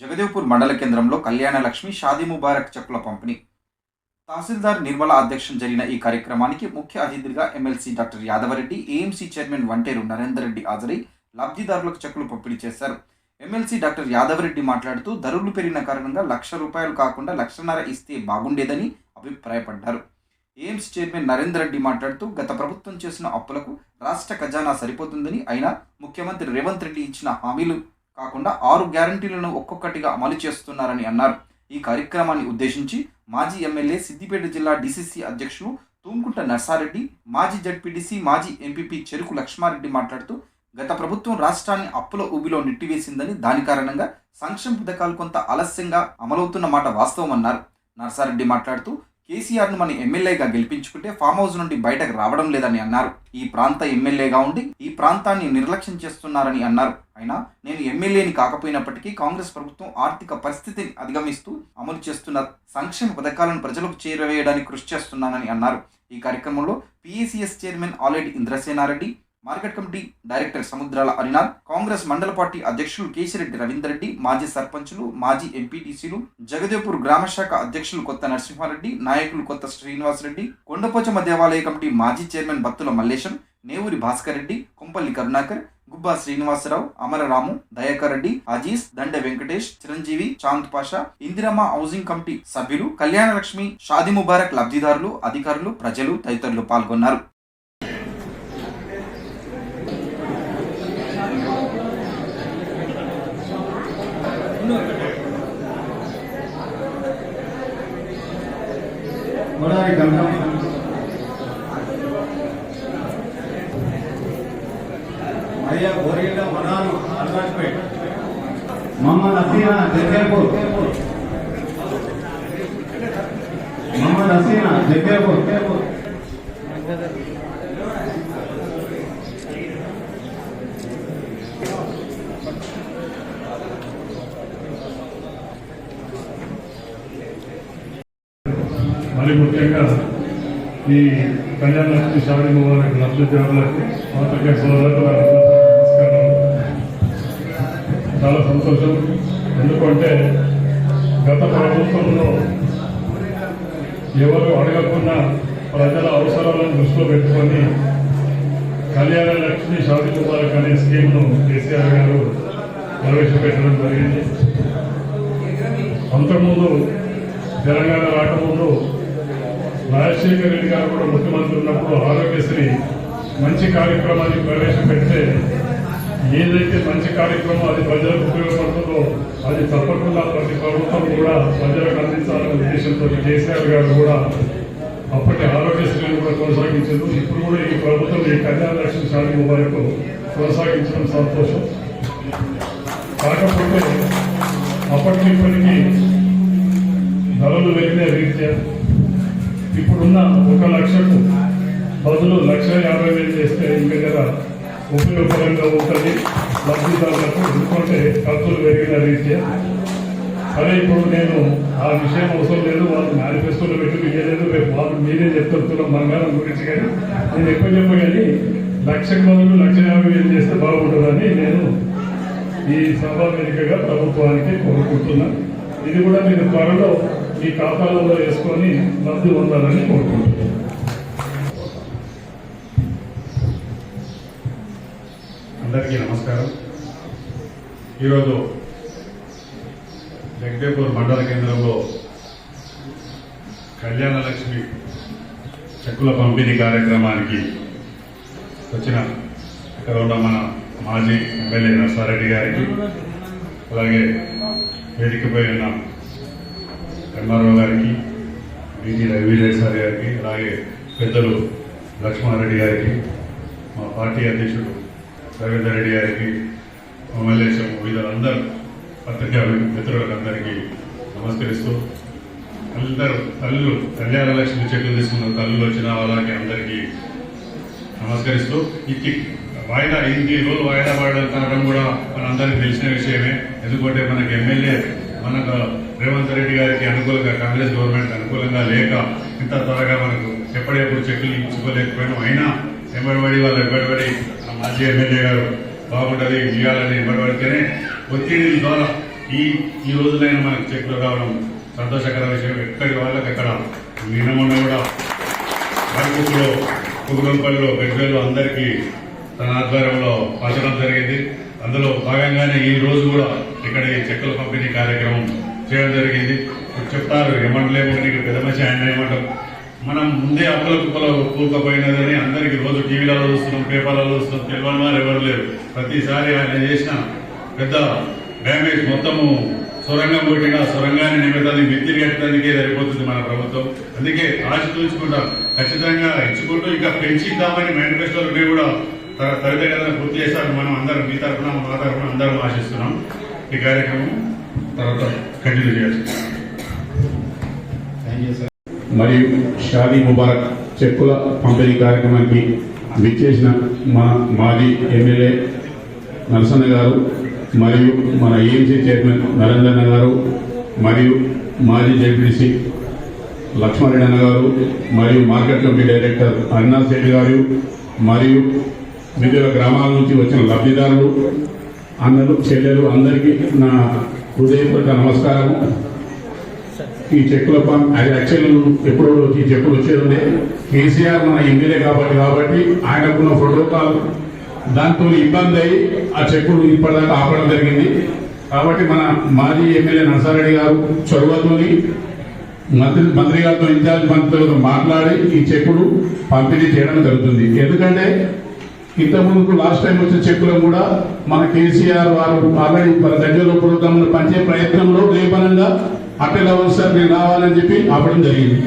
జగదేవ్పూర్ మండల కేంద్రంలో కళ్యాణ లక్ష్మి షాదీ ముబారక్ చెక్కుల పంపిణీ. తహసీల్దార్ నిర్మల అధ్యక్షం జరిగిన ఈ కార్యక్రమానికి ముఖ్య అతిథిగా MLC doctor Yadavareddy AMC chairman Vanteru Narender Reddy హాజరై లబ్ధిదారులకు చెక్కులు పంపిణీ చేశారు. ఎమ్మెల్సీ డాక్టర్ యాదవరెడ్డి మాట్లాడుతూ ధరలు పెరిగిన కారణంగా లక్ష రూపాయలు కాకుండా లక్షన్నర ఇస్తే బాగుండేదని అభిప్రాయపడ్డారు. ఎయిమ్స్ చైర్మన్ నరేందర్ రెడ్డి మాట్లాడుతూ గత ప్రభుత్వం చేసిన అప్పులకు రాష్ట్ర ఖజానా సరిపోతుందని అయినా ముఖ్యమంత్రి రేవంత్ రెడ్డి ఇచ్చిన హామీలు కాకుండా ఆరు గ్యారంటీలను ఒక్కొక్కటిగా అమలు చేస్తున్నారని అన్నారు. ఈ కార్యక్రమాన్ని ఉద్దేశించి మాజీ ఎమ్మెల్యే సిద్దిపేట జిల్లా డిసిసి అధ్యక్షులు తూంకుంట నర్సారెడ్డి మాజీ జడ్పీడీసీ మాజీ ఎంపీపీ చెరుకు లక్ష్మారెడ్డి మాట్లాడుతూ గత ప్రభుత్వం రాష్ట్రాన్ని అప్పుల ఊబిలో నెట్టివేసిందని దాని కారణంగా సంక్షేమ పథకాలు కొంత ఆలస్యంగా అమలవుతున్న మాట వాస్తవమన్నారు. నర్సారెడ్డి మాట్లాడుతూ కేసీఆర్ను మన ఎమ్మెల్యేగా గెలిపించుకుంటే ఫామ్ హౌస్ నుండి బయటకు రావడం లేదని అన్నారు. ఈ ప్రాంత ఎమ్మెల్యేగా ఉండి ఈ ప్రాంతాన్ని నిర్లక్ష్యం చేస్తున్నారని అన్నారు. అయినా నేను ఎమ్మెల్యేని కాకపోయినప్పటికీ కాంగ్రెస్ ప్రభుత్వం ఆర్థిక పరిస్థితిని అధిగమిస్తూ అమలు చేస్తున్న సంక్షేమ పథకాలను ప్రజలకు చేరవేయడానికి కృషి చేస్తున్నానని అన్నారు. ఈ కార్యక్రమంలో PACS chairman already Indrasenareddy market committee director Samudrala Arinath Congress మండల పార్టీ అధ్యక్షులు కేసిరెడ్డి రవీందర్ రెడ్డి మాజీ సర్పంచులు మాజీ ఎంపీటీసీలు జగదేపూర్ గ్రామ శాఖ అధ్యక్షులు కొత్త నరసింహారెడ్డి నాయకులు కొత్త శ్రీనివాసరెడ్డి కొండపోచమ్మ దేవాలయ కమిటీ మాజీ chairman Battula Mallesham Nevuri Bhaskar Reddy Kumpalli Karunakar Gubba Srinivasarao Amararamu Dayakar Reddy Aziz Danda Venkatesh Chiranjeevi Chand Pasha Indiramma housing committee సభ్యులు కళ్యాణ లక్ష్మి షాది ముబారక్ లబ్ధిదారులు అధికారులు ప్రజలు తదితరులు పాల్గొన్నారు. ಅಯ್ಯ ಬೋರಿಲ್ಲ ಮನಾನು ಅಲ್ಲಾಜ್ಪೇಟ್ ಮೊಹಮ್ಮದ್ ಹಸೀನಾ ಜಗ್ಗೇಪುರ್ ಮೊಹಮ್ಮದ್ ಹಸೀನಾ ಜಗ್ಗೇಪುರ್ మరి ముఖ్యంగా ఈ కళ్యాణ లక్ష్మి షాది ముబారక్ లబ్ధిదారులకు పాత్రికే సోదరులకు నమస్కారం. చాలా సంతోషం. ఎందుకంటే గత ప్రభుత్వంలో ఎవరు అడగకుండా ప్రజల అవసరాలను దృష్టిలో పెట్టుకొని కళ్యాణ లక్ష్మి షాది ముబారక్ అనే స్కీమ్ను కేసీఆర్ గారు ప్రవేశపెట్టడం జరిగింది. అంతకుముందు తెలంగాణ రాకముందు రాజశేఖర రెడ్డి గారు కూడా ముఖ్యమంత్రి ఉన్నప్పుడు ఆరోగ్యశ్రీ మంచి కార్యక్రమాన్ని ప్రవేశపెడితే ఏదైతే మంచి కార్యక్రమం అది ప్రజలకు ఉపయోగపడుతుందో అది తప్పకుండా ప్రతి ప్రభుత్వం కూడా ప్రజలకు అందించాలనే ఉద్దేశంతో కేసీఆర్ గారు కూడా అప్పటి ఆరోగ్యశ్రీని కూడా కొనసాగించారు. ఇప్పుడు కూడా ఈ ప్రభుత్వం ఈ కళ్యాణ లక్ష్మి షాది వరకు కొనసాగించడం సంతోషం. కాకపోతే అప్పటికి ఇప్పటికీ ధరలు వెళ్ళిన రీత్యా ఇప్పుడున్న ఒక లక్షకు బదులు లక్ష యాభై వేలు చేస్తే ఇంకా జర ఉపయోగకరంగా ఉంటుంది. లబ్ధిదారులకు ఎందుకంటే ఖర్చులు పెరిగిన రీత్యా. సరే ఇప్పుడు నేను ఆ విషయం అవసరం లేదు వాళ్ళు మేనిఫెస్టోలో పెట్టి ఇయ్యలేదు రేపు వాళ్ళు మీరే చెప్తున్నాం బంగారం గురించి కానీ. నేను ఎక్కువ చెప్పగాని లక్షకు బదులు లక్ష యాభై వేలు చేస్తే బాగుంటుందని నేను ఈ సభ వేదికగా ప్రభుత్వానికి కోరుకుంటున్నాను ఇది కూడా మీరు త్వరలో మీ ఖాతాలలో వేసుకొని లబ్ధి పొందాలని కోరుకుంటున్నాను. అందరికీ నమస్కారం. ఈరోజు జగదేపూర్ మండల కేంద్రంలో కళ్యాణ లక్ష్మి చెక్కుల పంపిణీ కార్యక్రమానికి వచ్చిన ఇక్కడ ఉన్న మన మాజీ ఎమ్మెల్యే నర్సారెడ్డి గారికి అలాగే వేదికపై ఉన్న ఎంఆర్ఓ గారికి బీటీ రవిరెడ్డి సార్ గారికి అలాగే పెద్దలు లక్ష్మారెడ్డి గారికి మా పార్టీ అధ్యక్షుడు రవీందర్ రెడ్డి గారికి ఎమ్మెల్యే వీళ్ళందరూ పత్రికా మిత్రులందరికీ నమస్కరిస్తూ అందరూ తల్లు కళ్యాణ లక్ష్మి చెట్లు తీసుకున్న తల్లులు వచ్చిన వాళ్ళకి అందరికీ నమస్కరిస్తూ ఇది వాయిదా ఇంటి రోజు వాయిదా పడడం కూడా మనందరికీ తెలిసిన విషయమే. ఎందుకంటే మనకి ఎమ్మెల్యే మనకు రేవంత్ రెడ్డి గారికి అనుకూలంగా కాంగ్రెస్ గవర్నమెంట్ అనుకూలంగా లేక ఇంత త్వరగా మనకు ఎప్పటికప్పుడు చెక్కులు ఇచ్చుకోలేకపోయినా. అయినా ఎంబడిబడి వాళ్ళు ఎంబడిబడి మాజీ ఎమ్మెల్యే గారు బాగుంటుంది ఇవ్వాలని ఎంబడిబడితేనే ఒత్తిడి ద్వారా ఈ ఈ రోజులైనా మనకు చెక్కులు రావడం సంతోషకర విషయం. ఎక్కడి వాళ్ళకి అక్కడ నిన్నమొన్న కూడా అరకులో కుగురంపల్లిలో పెద్దలు అందరికీ తన ఆధ్వర్యంలో పంచడం జరిగింది. అందులో భాగంగానే ఈ రోజు కూడా ఇక్కడ ఈ చెక్కుల పంపిణీ కార్యక్రమం చేయడం జరిగింది. ఇప్పుడు చెప్తారు ఏమంటలేము నీకు పెద్ద మనిషి ఆయన ఏమంటారు? మనం ముందే అప్పుల కుప్పలో కూకపోయినదని అందరికీ రోజు టీవీలలో చూస్తున్నాం పేపర్లలో చూస్తున్నాం తెలియని వారు ఎవరు లేరు. ప్రతిసారి ఆయన చేసిన పెద్ద డ్యామేజ్ మొత్తము సొరంగం కొట్టిన సొరంగాన్ని నిమిత్తాన్ని మిత్తిరి కట్టడానికే సరిపోతుంది మన ప్రభుత్వం. అందుకే ఆశ చూసుకుంటాం ఖచ్చితంగా ఇచ్చుకుంటూ ఇంకా పెంచిద్దామని మేనిఫెస్టోలు మీరు కూడా. తరగతి త్వరితగతిన పూర్తి చేస్తారు మనం అందరం మీ తరఫున మా తరఫున అందరం ఆశిస్తున్నాం. ఈ కార్యక్రమం తర్వాత కంటిన్యూ చేయాలి. మరియు షాదీ ముబారక్ చెక్కుల పంపిణీ కార్యక్రమానికి విచ్చేసిన మన మాజీ ఎమ్మెల్యే నరసన్న గారు మరియు మన ఏఎంసీ చైర్మన్ నరేంద్రన్న గారు మరియు మాజీ జడ్పీసీ లక్ష్మారెడ్డి అన్న గారు మరియు market committee director Avinash Reddy గారు మరియు వివిధ గ్రామాల నుంచి వచ్చిన లబ్ధిదారులు అన్నలు చెల్లెలు అందరికీ నా హృదయపూర్వక నమస్కారం ఈ చెక్కుల పం- అది యాక్చువల్ ఎప్పుడో ఈ చెక్కులు వచ్చేది కేసీఆర్ మన ఎమ్మెల్యే కాబట్టి కాబట్టి ఆయనకున్న ప్రోటోకాల్ దాంతో ఇబ్బంది అయ్యి ఆ చెక్కులు ఇప్పటిదాకా ఆపడం జరిగింది. కాబట్టి మన మాజీ ఎమ్మెల్యే నరసారెడ్డి గారు చొరవతోని మంత్రి మంత్రి గారితో ఇన్ఛార్జ్ మంత్రులతో మాట్లాడి ఈ చెక్కులు పంపిణీ చేయడం జరుగుతుంది. ఎందుకంటే ఇంతకుముందు లాస్ట్ టైం వచ్చిన చెక్కులు కూడా మన కేసీఆర్ వారు ఆల్రెడీ మన గజ్జలో ప్రోగ్రాంలో పంచే ప్రయత్నంలో రేపనంగా అట్టెలా సార్ నేను రావాలని చెప్పి అవ్వడం జరిగింది.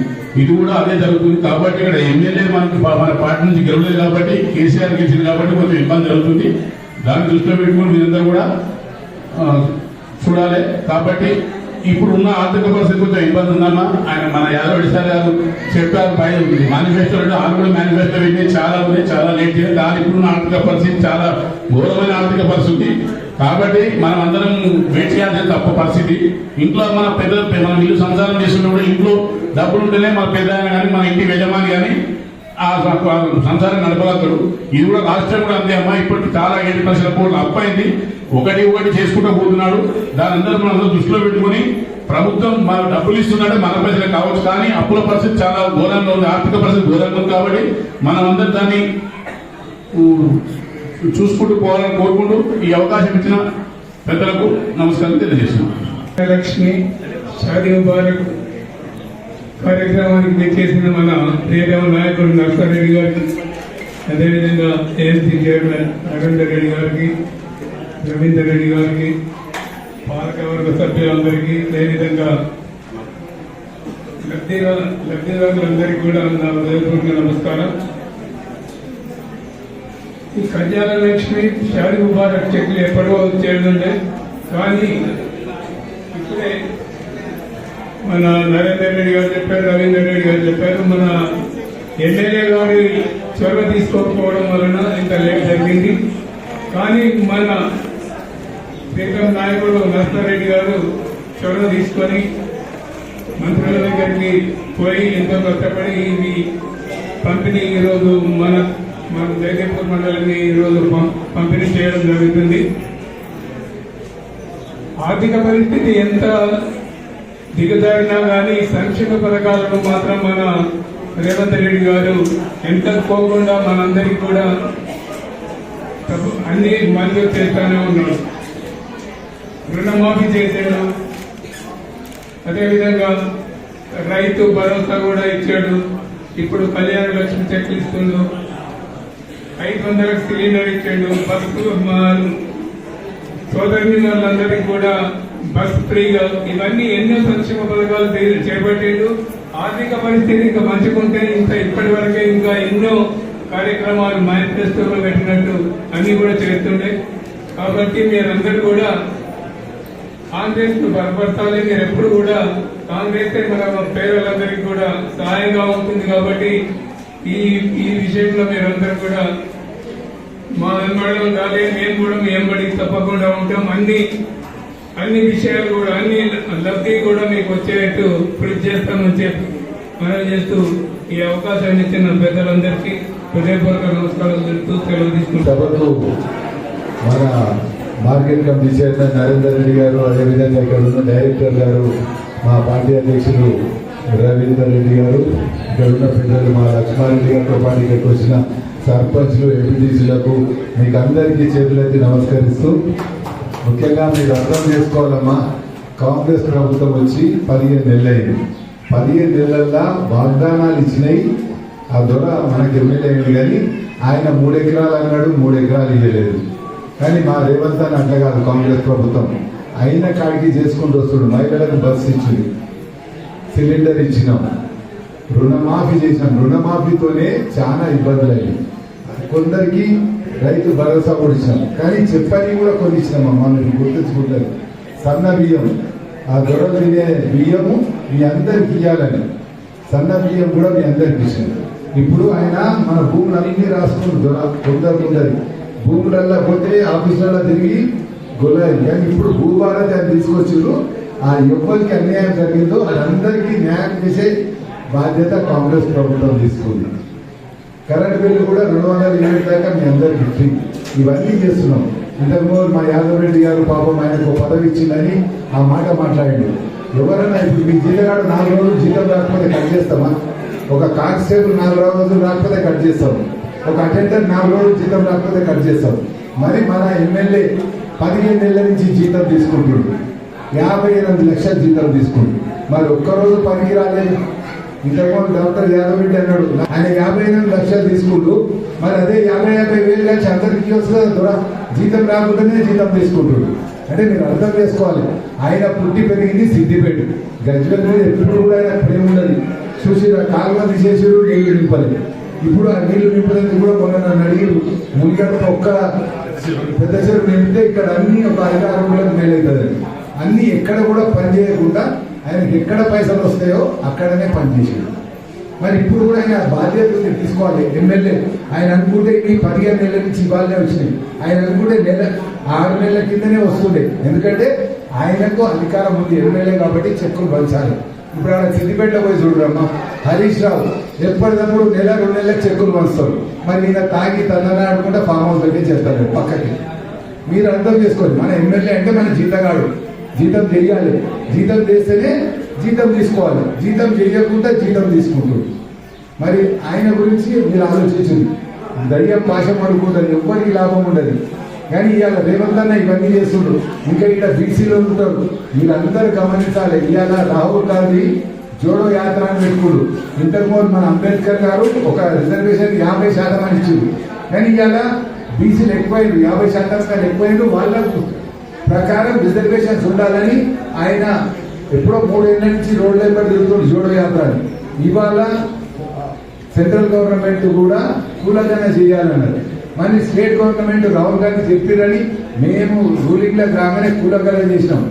ఇది కూడా అదే జరుగుతుంది కాబట్టి ఇక్కడ ఎమ్మెల్యే మనకి మన పార్టీ నుంచి గెలవలేదు కాబట్టి కేసీఆర్ గెలిచింది కాబట్టి కొంచెం ఇబ్బంది జరుగుతుంది. దాన్ని దృష్టిలో పెట్టుకుని మీరందరూ కూడా చూడాలి. కాబట్టి ఇప్పుడున్న ఆర్థిక పరిస్థితి కొంచెం ఇబ్బంది ఉందన్న. ఆయన మన యాదవ్ సార్ గారు చెప్పారు పై మేనిఫెస్టో ఆరు కూడా మేనిఫెస్టో అయితే చాలా ఉంది చాలా లేట్ చేయాలి కానీ ఇప్పుడున్న ఆర్థిక పరిస్థితి చాలా ఘోరమైన ఆర్థిక పరిస్థితి కాబట్టి మనం అందరం వెయిట్ చేయాల్సిన తప్ప పరిస్థితి. ఇంట్లో మన పెద్ద మనం ఇల్లు సంసారం చేసినప్పుడు ఇంట్లో డబ్బులు ఉంటేనే మన పెద్ద ఆయన కానీ మన ఇంటి యజమాని కానీ ఆ సంసారం నడపగలుగుతాడు ఇది కూడా రాష్ట్రం కూడా అంతే అమ్మా. ఇప్పటికి చాలా ఏడు లక్షల కోట్ల అప్పైంది ఒకటి ఒకటి చేసుకుంటూ పోతున్నాడు. దాని అందరూ మనం దృష్టిలో పెట్టుకుని ప్రభుత్వం మన డబ్బులు ఇస్తుందంటే మన ప్రజలకు కావచ్చు. కానీ అప్పుల పరిస్థితి చాలా ఘోరంగా ఉంది. ఆర్థిక పరిస్థితి ఘోరంగా ఉంది కాబట్టి మనం అందరం దాన్ని చూసుకుంటూ పోవాలని కోరుకుంటూ ఈ అవకాశం ఇచ్చిన పెద్దలకు నమస్కారం తెలియజేస్తున్నాం. లక్ష్మి షాదీ ముబారక్ కార్యక్రమానికి తెచ్చేసిన మన ప్రియతమ నాయకుడు నర్సారెడ్డి గారికి అదేవిధంగా ఏఎంసీ చైర్మన్ నరేందర్ రెడ్డి గారికి రవీందర్ రెడ్డి గారికి పాలకవర్గ సభ్యులందరికీ అదేవిధంగా లబ్ధిదారులందరికీ కూడా నా హృదయపూర్వక నమస్కారం. ఈ కళ్యాణ లక్ష్మి షారీ ముబారక్ చెట్లు ఎప్పుడో చేయడం కానీ ఇప్పుడే మన నరేందర్ రెడ్డి గారు చెప్పారు రవీందర్ రెడ్డి గారు చెప్పారు. మన ఎమ్మెల్యే గారి చొరవ తీసుకోకపోవడం వలన ఇంత లేట్ జరిగింది. కానీ మన ప్రీతం నాయకుడు నరసారెడ్డి గారు చొరవ తీసుకొని మంత్రుల దగ్గరికి పోయి ఎంతో కష్టపడి ఇవి పంపిణీ ఈరోజు మన మన జగదేపూర్ మండలాన్ని ఈరోజు పంపిణీ చేయడం జరుగుతుంది. ఆర్థిక పరిస్థితి ఎంత దిగజారినా కానీ సంక్షేమ పథకాలను మాత్రం మన రేవంత్ రెడ్డి గారు ఎంత పోకుండా మనందరికీ కూడా అన్ని మంజూరు చేస్తానే ఉన్నాడు రుణమాఫీ చేశాడు అదేవిధంగా రైతు భరోసా కూడా ఇచ్చాడు. ఇప్పుడు కళ్యాణ లక్ష్మి చెక్లు ఇస్తుండు. ఐదు వందల సిలిండర్ ఇచ్చాడు. బస్సు సోదరి వాళ్ళందరికీ కూడా బస్ ఫ్రీగా ఇవన్నీ ఎన్నో సంక్షేమ పథకాలు చే- చేపట్టిండు. ఆర్థిక పరిస్థితి ఇంకా మంచుకుంటే ఇంకా ఇప్పటి వరకే ఇంకా ఎన్నో కార్యక్రమాలు మేనిఫెస్టోలో పెట్టినట్టు అన్ని కూడా చేస్తుండే. కాబట్టి మీరందరూ కూడా కాంగ్రెస్ను బలపరచాలి మీరు ఎప్పుడు కూడా కాంగ్రెస్ మన పేదలందరికీ కూడా సహాయంగా ఉంటుంది కాబట్టి ఈ ఈ విషయంలో మీరందరూ కూడా మా వెంబడడం కాలేదు మేము కూడా మీ వెంబడి తప్పకుండా ఉంటాం. అన్ని అన్ని విషయాలు కూడా అన్ని లబ్ధి కూడా మీకు వచ్చేట్టు కృషి చేస్తామని చెప్పి మనం చేస్తూ ఈ అవకాశాన్ని ఇచ్చిన పెద్దలందరికీ హృదయపూర్వక నమస్కారాలు తెలుపుతూ సెలవు తీసుకుంటాం మన market committee chairman Narender Reddy గారు అదేవిధంగా ఇక్కడ ఉన్న డైరెక్టర్ గారు మా పార్టీ అధ్యక్షులు రవీందర్ రెడ్డి గారు ఇక్కడ ఉన్న పెద్దలు మా లక్ష్మారెడ్డి గారితో పాటు ఇక్కడికి వచ్చిన సర్పంచ్లు ఎంపీటీసీలకు మీకు అందరికీ చేతులైతే నమస్కరిస్తూ ముఖ్యంగా మీరు అర్థం చేసుకోవాలమ్మా. కాంగ్రెస్ ప్రభుత్వం వచ్చి పదిహేను నెలలైంది. పదిహేను నెలల్లో వాగ్దానాలు ఇచ్చినాయి. ఆ దొర మనకి ఎమ్మెల్యే అయింది కానీ ఆయన మూడు ఎకరాలు అన్నాడు మూడు ఎకరాలు ఇవ్వలేదు కానీ మా రేవంత్ అని అట్లా కాదు కాంగ్రెస్ ప్రభుత్వం. అయిన కాడికి చేసుకుంటూ వస్తుడు. మహిళలకు బస్సు ఇచ్చింది. సిలిండర్ ఇచ్చినాం. రుణమాఫీ చేసినాం. రుణమాఫీతోనే చాలా ఇబ్బందులు అయ్యాయి కొందరికి రైతు భరోసా కూడా ఇచ్చినాం. కానీ చెప్పని కూడా కొన్ని ఇచ్చినామమ్మా మీరు గుర్తించుకుంటారు. సన్న బియ్యం. ఆ గొడవ తినే బియ్యము మీ అందరికి ఇవ్వాలని సన్న బియ్యం కూడా మీ అందరికి ఇచ్చింది ఇప్పుడు ఆయన మన భూములన్నీ రాసుకుంటు దొర కొందరు భూములల్లో పోతే ఆఫీసులలో తిరిగి గొల్లాయి కానీ ఇప్పుడు భూభారతి అని తీసుకొచ్చిండ్రు. ఆ ఎవరికి అన్యాయం జరిగిందో వాళ్ళందరికీ న్యాయం చేసే బాధ్యత కాంగ్రెస్ ప్రభుత్వం తీసుకుంది. కరెంట్ బిల్లు కూడా రెండు వందల యూనిట్ దాకా మీ అందరికి ఫ్రీ. ఇవన్నీ చేస్తున్నాం. ఇంతకుముందు మా యాదవ్ రెడ్డి గారు పాపం ఆయనకు ఒక పదవి ఇచ్చిందని ఆ మాట మాట్లాడండి. ఎవరైనా ఇప్పుడు మీ జీతగాడు నాలుగు రోజులు జీతం రాకపోతే కట్ చేస్తామా? ఒక కానిస్టేబుల్ నాలుగు రోజులు రాకపోతే కట్ చేస్తాం. ఒక అటెండర్ నాలుగు రోజులు జీతం రాకపోతే కట్ చేస్తాం. మరి మన ఎమ్మెల్యే పదిహేను నెలల నుంచి జీతం తీసుకుంటుంది యాభై ఎనిమిది లక్షల జీతం తీసుకుంటుంది మరి ఒక్కరోజు పనికి రాలేదు. ఇంతకుముందు డాక్టర్ యాదవ్ రెడ్డి అన్నాడు. ఆయన యాభై ఎనిమిది లక్షలు తీసుకుంటూ మరి అదే యాభై యాభై వేలు కలిసి అందరికీ వస్తుంది దొర జీతం రాకుండానే జీతం తీసుకుంటాడు. అంటే మీరు అర్థం చేసుకోవాలి. ఆయన పుట్టి పెరిగింది సిద్ధిపేట గజ్వేల్ మీద ఎప్పుడు కూడా ఆయన ప్రేమ ఉన్నది చూసి కాలువ తీసేసారు నీళ్ళు నింపాలి ఇప్పుడు ఆ నీళ్ళు నింపడానికి కూడా మొన్న నన్ను అడిగి మునిగడ ఒక్క పెద్ద చెరువు నింపితే ఇక్కడ అన్ని ఒక ఐదు ఆరు మేలవుతుంది అన్ని ఎక్కడ కూడా పని చేయకుండా ఆయనకి ఎక్కడ పైసలు వస్తాయో అక్కడనే పనిచేసేది మరి ఇప్పుడు కూడా ఆయన బాధ్యత తీసుకోవాలి ఎమ్మెల్యే. ఆయన అనుకుంటే ఈ పదిహేను నెలల నుంచి ఇవాళనే వచ్చినాయి. ఆయన అనుకుంటే నెల ఆరు నెలల కిందనే వస్తుండే. ఎందుకంటే ఆయనకు అధికారం ఉంది ఎమ్మెల్యే కాబట్టి చెక్కులు పంచాలి. ఇప్పుడు ఆయన సిద్దిపేట పోయి చూడరమ్మా. హరీష్ రావు ఎప్పటికప్పుడు నెల రెండు నెలలకు చెక్కులు పంచుతారు మరి ఈయన తాగి తన ఆడుకుంటే ఫామ్ హౌస్ పెట్టి చేస్తారు పక్కకి. మీరు అర్థం చేసుకోండి మన ఎమ్మెల్యే అంటే మన జీతగాడు జీతం చేయాలి. జీతం చేస్తేనే జీతం తీసుకోవాలి. జీతం చేయకుండా జీతం తీసుకుంటుంది. మరి ఆయన గురించి మీరు ఆలోచించింది దయ్యం పాశం పడుకుంటుంది ఎవ్వరికి లాభం ఉండదు. కానీ ఇవాళ రేవంత్ అన్న ఇవన్నీ చేస్తుండ్రు ఇంకా ఇక్కడ బీసీలో ఉంటారు. మీరందరూ గమనించాలి. ఇవాళ రాహుల్ గాంధీ జోడో యాత్ర అని పెట్టుకుడు. ఇంతకుముందు మన అంబేద్కర్ గారు ఒక రిజర్వేషన్ యాభై శాతం అని ఇచ్చింది కానీ ఇవాళ బీసీలు ఎక్కువైండు యాభై శాతం కానీ ఎక్కువైండు వాళ్ళకు ప్రకారం రిజర్వేషన్స్ ఉండాలని ఆయన ఎప్పుడో మూడేళ్ళ నుంచి రోడ్ల వెంబడి తిరుగుతుంది జోడో యాత్ర ఇవాళ సెంట్రల్ గవర్నమెంట్ కూడా కూలగన చేయాలన్నది మరి స్టేట్ గవర్నమెంట్ రాహుల్ గాంధీ చెప్పిరని మేము రూలింగ్ రాగానే కూలగన చేసినాం.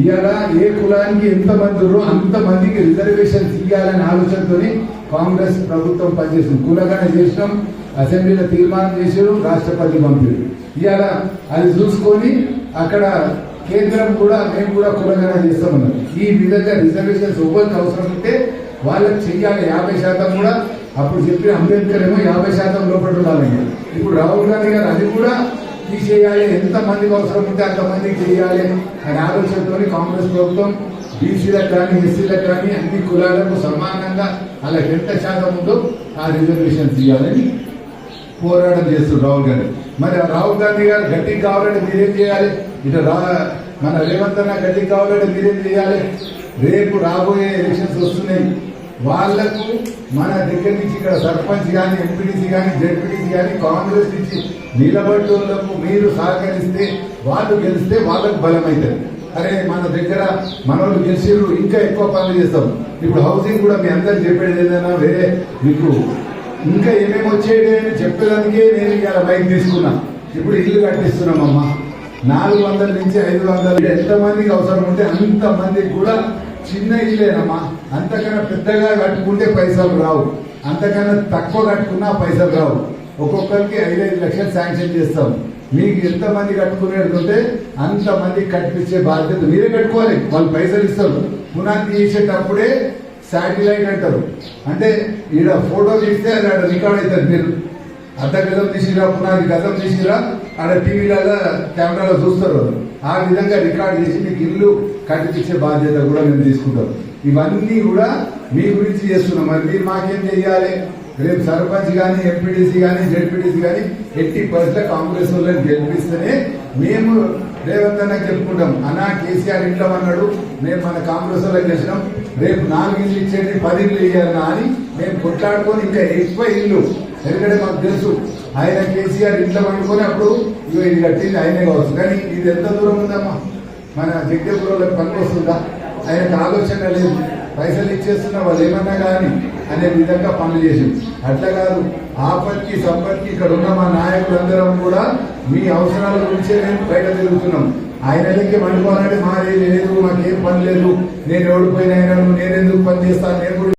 ఇవాళ ఏ కులానికి ఎంత మంది ఉన్నారో అంత మందికి రిజర్వేషన్ ఇవ్వాలనే ఆలోచనతోని కాంగ్రెస్ ప్రభుత్వం పనిచేస్తుంది కూలగన చేసినాం అసెంబ్లీలో తీర్మానం చేసారు రాష్ట్రపతి పంపారు. ఇవాళ అది చూసుకొని అక్కడ కేంద్రం కూడా మేము కూడా కులగన చేస్తామన్నారు ఈ విధంగా రిజర్వేషన్స్ ఎవరికి అవసరం ఉంటే వాళ్ళకి చెయ్యాలి. యాభై శాతం కూడా అప్పుడు చెప్పిన అంబేద్కర్ ఏమో యాభై శాతం లోపల ఉండాలని. ఇప్పుడు రాహుల్ గాంధీ గారు అది కూడా తీసేయాలి. ఎంత మందికి అవసరం ఉంటే అంత మందికి చేయాలి అనే ఆలోచనతో కాంగ్రెస్ ప్రభుత్వం బీసీలకు కానీ ఎస్సీలకు కానీ అన్ని కులాలకు సమానంగా అలా ఎంత శాతం ఉందో ఆ రిజర్వేషన్ తీయాలని పోరాటం చేస్తున్నారు రాహుల్ గాంధీ. మరి ఆ రాహుల్ గాంధీ గారు గట్టికి కావాలంటే మీరేం చేయాలి? ఇటు రా మన రేవంత్ అన్న గట్టికి కావాలంటే మీరేం చేయాలి? రేపు రాబోయే ఎలక్షన్స్ వస్తున్నాయి. వాళ్ళకు మన దగ్గర నుంచి ఇక్కడ సర్పంచ్ కానీ ఎంపీటీసీ కానీ జడ్పీటీసీ కానీ కాంగ్రెస్ నుంచి నిలబడ్డోళ్ళకు మీరు సహకరిస్తే వాళ్ళు గెలిస్తే వాళ్ళకు బలమవుతుంది అరే మన దగ్గర మన వాళ్ళు ఇంకా ఎక్కువ పనులు చేస్తాం. ఇప్పుడు హౌసింగ్ కూడా మీ అందరు చెప్పేది ఏదైనా వేరే మీకు ఇంకా ఏమేమి వచ్చేది అని చెప్పేదానికే నేను ఇలా బైక్ తీసుకున్నా. ఇప్పుడు ఇల్లు కట్టిస్తున్నామమ్మా. నాలుగు వందల నుంచి ఐదు వందలు ఎంతమందికి అవసరం ఉంటే అంతమందికి కూడా చిన్న ఇల్లేనమ్మా. అంతకన్నా పెద్దగా కట్టుకుంటే పైసలు రావు. అంతకన్నా తక్కువ కట్టుకున్నా పైసలు రావు. ఒక్కొక్కరికి ఐదైదు లక్షలు శాంక్షన్ చేస్తాం. మీకు ఎంతమంది కట్టుకునేటంటే అంతమంది కట్టించే బాధ్యత మీరే కట్టుకోవాలి వాళ్ళు పైసలు ఇస్తారు. పునాది తీసేటప్పుడే శాటిలైట్ అంటారు. అంటే ఈడ ఫోటో తీస్తే అది ఆడ రికార్డ్ అవుతుంది మీరు. అర్ధ గజం తీసిరా పునాది గజం తీసిరా ఆడ టీవీలలో కెమెరాలో చూస్తారు ఆ విధంగా రికార్డ్ చేసి మీకు ఇల్లు కట్టించే బాధ్యత కూడా మేము తీసుకుంటాం. ఇవన్నీ కూడా మీ గురించి చేస్తున్నాం. మరి మీరు మాకేం చెయ్యాలి? రేపు సర్పంచ్ కానీ ఎంపీటీసీ కానీ జెడ్పీటీసీ కానీ ఎట్టి పరిస్థితుల్లో కాంగ్రెస్ వాళ్ళని గెలిపిస్తేనే మేము రేవంత్ అన్న చెప్పుకుంటాం. అన్నా కేసీఆర్ ఇంట్లో అన్నాడు మేము మన కాంగ్రెస్ వాళ్ళకి చేసినాం. రేపు నాలుగు ఇల్లు ఇచ్చేది పది ఇల్లు ఇవ్వాలన్నా అని మేము కొట్లాడుకొని ఇంకా ఎక్కువ ఇల్లు ఎందుకంటే మాకు తెలుసు ఆయన కేసీఆర్ ఇంట్లో వండుకొని అప్పుడు ఇవి ఇది కట్టింది ఆయనే కావచ్చు. కానీ ఇది ఎంత దూరం ఉందమ్మా? మన జగదేపురంలో పనికి వస్తుందా ఆయనకు ఆలోచన లేదు. పైసలు ఇచ్చేస్తున్నా వాళ్ళు ఏమన్నా కానీ అనే విధంగా పనులు చేసింది అట్లా కాదు ఆపత్తి సంపత్తి ఇక్కడ ఉన్న మా నాయకులందరం కూడా మీ అవసరాల గురించే మేము బయట తిరుగుతున్నాం. ఆయన దగ్గర వండుకోవాలంటే మాది లేదు మాకేం పని లేదు. నేను ఓడిపోయిన ఆయన నేను ఎందుకు పని చేస్తాను నేను